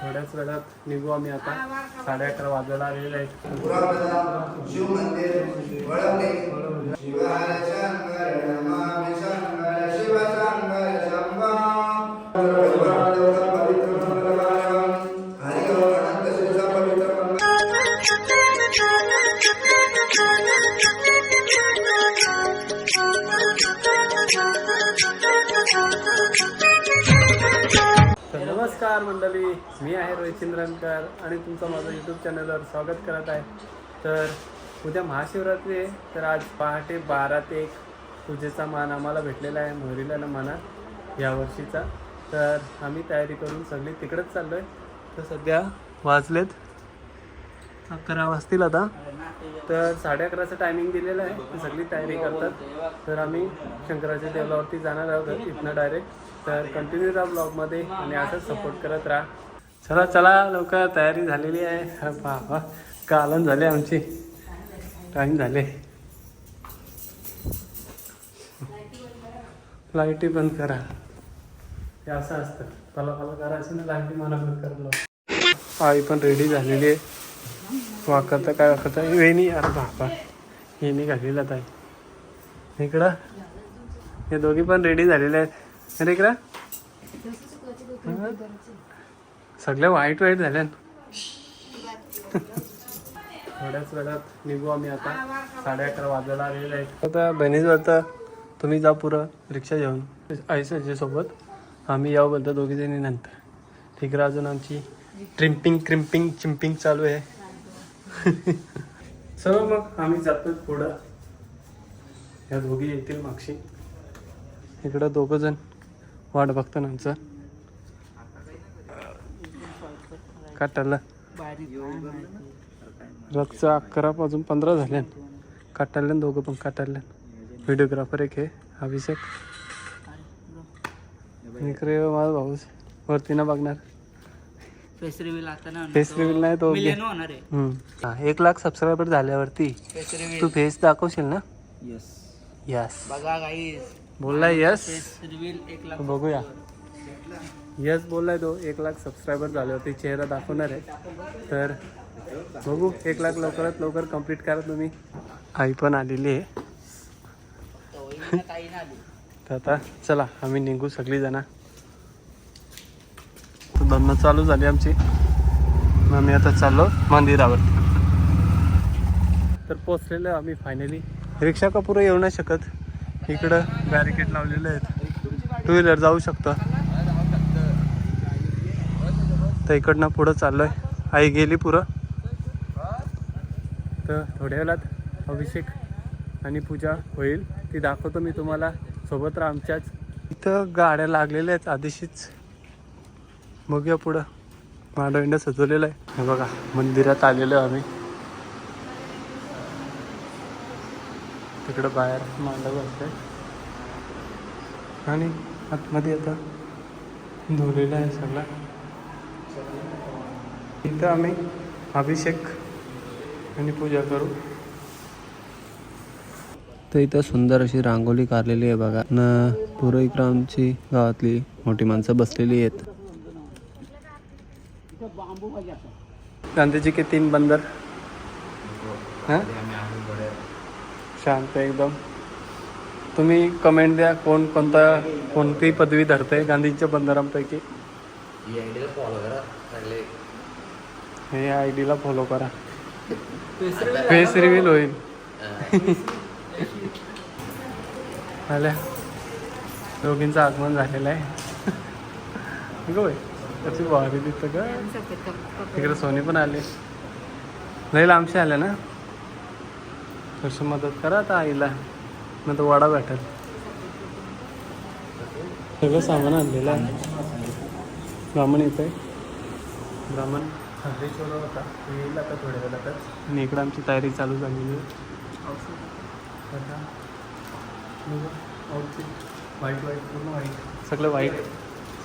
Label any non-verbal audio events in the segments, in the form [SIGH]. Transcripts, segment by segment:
थोड्याच वेळात निघू आम्ही आता. साडे अकरा वाजायला आलेले आहेत. शिव मंदिर नमस्कार मंडळी मी आहे रोहित चिंद्रनकर आणि तुमचं माझं यूट्यूब चॅनलवर स्वागत करत आहे. तर उद्या महाशिवरात्री आहे तर आज पहाटे बारा ते एक पूजेचा मान आम्हाला भेटलेला आहे मोहरीला मानात या वर्षीचा. तर आम्ही तयारी करून सगळी तिकडंच चाललो आहे तर सध्या वाजलेत अकरा वाजतील आता. तर साडे अकराचं टायमिंग दिलेलं आहे तर सगळी तयारी करतात. तर आम्ही शंकराच्या देवलावरती जाणार आहोत इथनं डायरेक्ट तर कंटिन्यू राहा ब्लॉगमध्ये आणि असंच सपोर्ट करत राहा. चला चला लवकर तयारी झालेली आहे. बाबा कालन झाले आमची. टाईम झाले. लाईटी बंद करा. हे असं असतं. पला पला करायचं ना लाईटी मला बंद करायला आई पण रेडी झालेली आहे. वाकरता काय वाकरता? वेणी अरे बाबा. हे निघालेला आहे इकडं. हे दोघी पण रेडी झालेले आहेत. इकडं? हा? सगळ्या वाईट वाईट झाल्या थोड्याच वेळात निघू आम्ही आता. साडे अकरा वाजायला आलेले आहेत. आता बहिणीच आता तुम्ही जा पुरं रिक्षा घेऊन. आईसाच्या सोबत आम्ही यावं बोलतो दोघी जणी नंतर. तिकडं अजून आमची ट्रिम्पिंग क्रिम्पिंग चिम्पिंग चालू आहे. [LAUGHS] चला मग आम्ही जातो पुढं. या दोघी येतील मागशी. इकडं दोघं जण. वाट बघतो ना आमचं. काटायला रातचं अकरा पासून पंधरा झाल्या काटायला दोघं पण काटायला व्हिडिओग्राफर एक आहे अभिषेक. इकडे माझा भाऊच वरती ना बघणार. फेस रिव्हील फेस नाही तो होणार आहे. हा, एक लाख सबस्क्रायबर झाल्यावरती. तू फेस दाखवशील ना? यस यस बघा गाईज बोललाय यस एक लाख बघूया. यस बोललाय तो एक लाख सबस्क्रायबर झाल्यावरती चेहरा दाखवणार आहे. तर बघू एक लाख लवकरात लवकर कंप्लीट करा तुम्ही. आई पण आलेली आहे. तर आता चला आम्ही निघू सगळी जण धर्म चालू झाली आमची. मग आम्ही आता चाललो मंदिरावर. तर पोचलेलो आम्ही फायनली रिक्षा का पुरं येऊ नाही शकत? इकडं बॅरिकेड लावलेले आहेत. टू व्हीलर जाऊ शकतं. तर इकडनं पुढं चाललोय. आई गेली पुरं. तर थोड्या वेळात अभिषेक आणि पूजा होईल. ती दाखवतो मी तुम्हाला. सोबत राहा आमच्याच. इथं गाड्या लागलेल्या आहेत आधीशीच. बघूया पुढं. मांडविंड सजवलेलं आहे. हे बघा मंदिरात आलेलो आम्ही. तिकडं बाहेर मांडव असते आणि आतमध्ये आता धुलेलं आहे सगळं. इथं आम्ही अभिषेक आणि पूजा करू. तर इथं सुंदर अशी रांगोळी काढलेली आहे बघा. न पुरं इकडं आमची गावातली मोठी माणसं बसलेली आहेत. गांधीजी के तीन बंदर? हां? शांत एकदम. तुम्ही कमेंट द्या कोण कोणता कोणती पदवी धरते गांधीजीच्या बंदरांपैकी हे आय डीला फॉलो करा. फेस रिव्हील होईल. आल्या. दोघींचं आगमन झालेलं आहे. गो बाई कशी भारी दिसतं का तिकडे सोनी पण आली. लई लांबशी आल्या ना? थोडीशी मदत करा आता आईला. मग तर वडा भेटेल. सगळं सामान आणलेलं आहे. ब्राह्मण येत आहे. ब्राह्मण. हल्लीश्वर होता तो येईल आता थोड्या वेळातच आणि इकडं आमची तयारी चालू झालेली आहे. आता वाईट पूर्ण सगळं वाईट.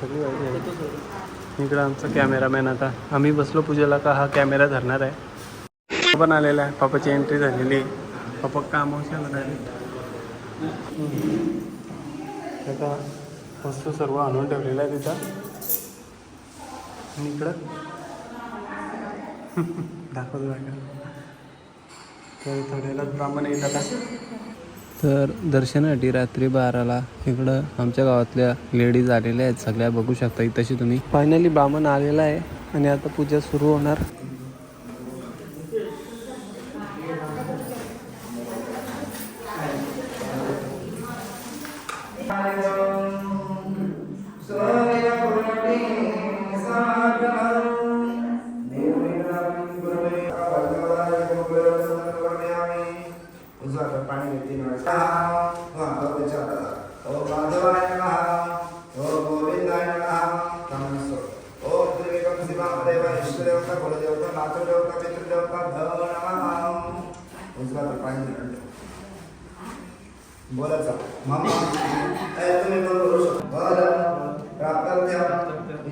सगळी वाईट आहे इकडं आमचा कॅमेरामॅन आता. आम्ही बसलो पूजेला का हा कॅमेरा धरणार आहे. पण आलेला आहे. पापाची एंट्री झालेली आहे. पप्पा काम वस्तू सर्व आणून ठेवलेलं आहे तिथं आणि इकडं? [LAUGHS] दाखवलं ब्राह्मण येत आता तर दर्शनासाठी रात्री बाराला इकडं आमच्या गावातल्या लेडीज आलेल्या आहेत. सगळ्या बघू शकता तशी तुम्ही. फायनली ब्राह्मण आलेला आहे आणि आता पूजा सुरू होणार. देवता कुलदेवता मातृदेवता पितृदेवता भवन बोलायचा. मम. तुम्ही पण बोलू शकता. बरं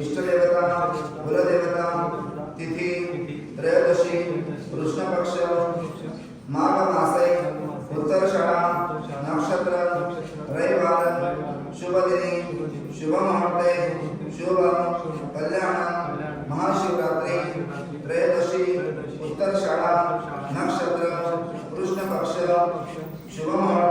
इष्टदेवता कुलदेवता तिथी त्रयोदशी कृष्णपक्ष नक्षत्र रविवार शुभदिनी शुभमुहूर्ते शुभ कल्याण महाशिवरात्र 行了吗？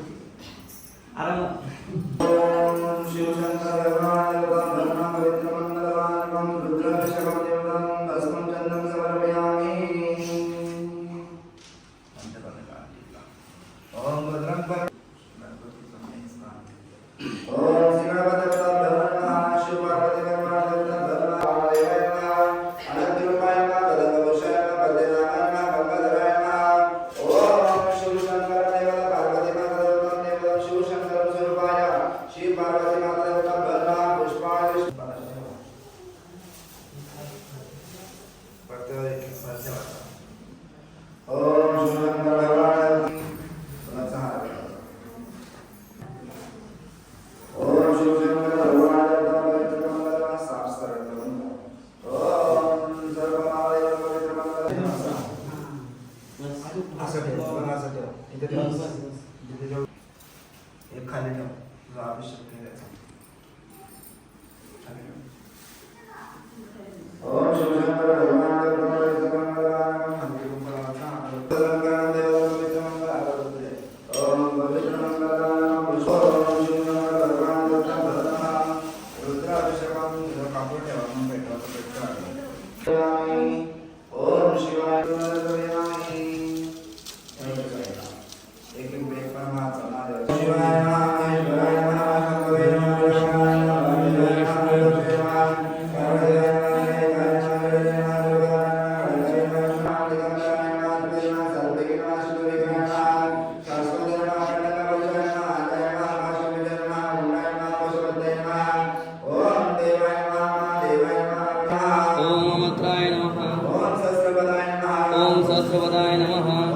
Parang असं ठेव असं ठेव इथे ठेव इथे ठेव एक खाली ठेव. तुझा अभिषेक केलायचा ओम ममत्राय नमः ओम सहस्रपदाय नमः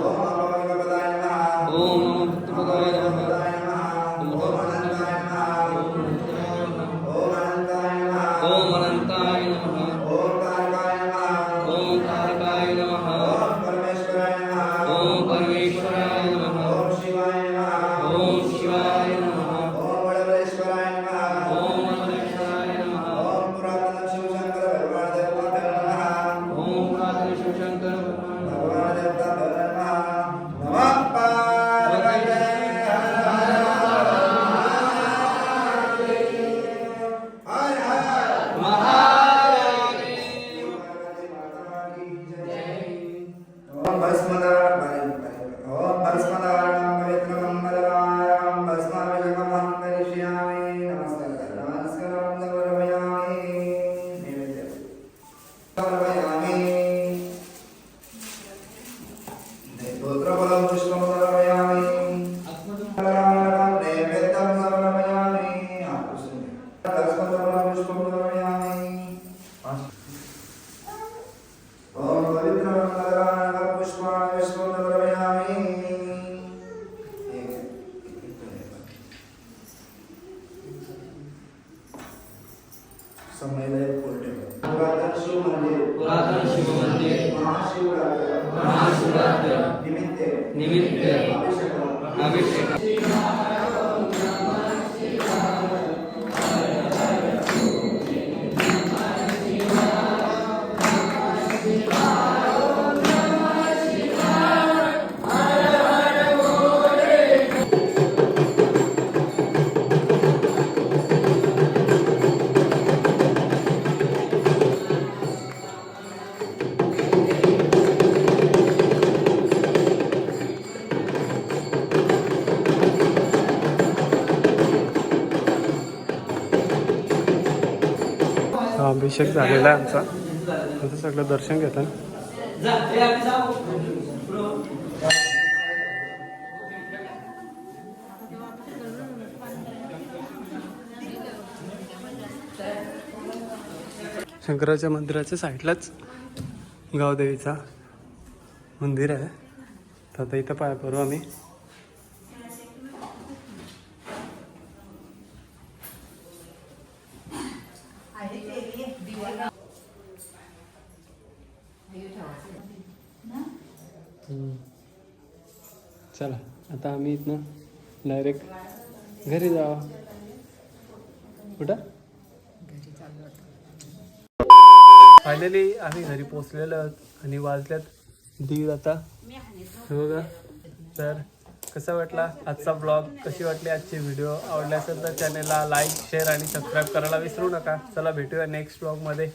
समयलय कोल्टे पुरातन शिव मंदिर पुरातन शिव मंदिर महाशिवरात्र. महाशिवरात्र. निमित्ते. निमित्त. अभिषेक. अभिषेक. अभिषेक झालेला आहे आमचा. आमचं सगळं दर्शन घेतात शंकराच्या मंदिराच्या साईडलाच गावदेवीचा मंदिर आहे. तर आता इथं पाय करू आम्ही चला ना? डायरेक्ट घरी जावा कुठं? फायनली आम्ही घरी पोचलेलो आहोत आणि वाजल्यात दीड आता. हो बघा तर कसा वाटला आजचा ब्लॉग कशी वाटली आजची व्हिडिओ आवडले असेल तर चॅनेलला लाईक शेअर आणि सबस्क्राईब करायला विसरू नका. चला भेटूया नेक्स्ट ब्लॉगमध्ये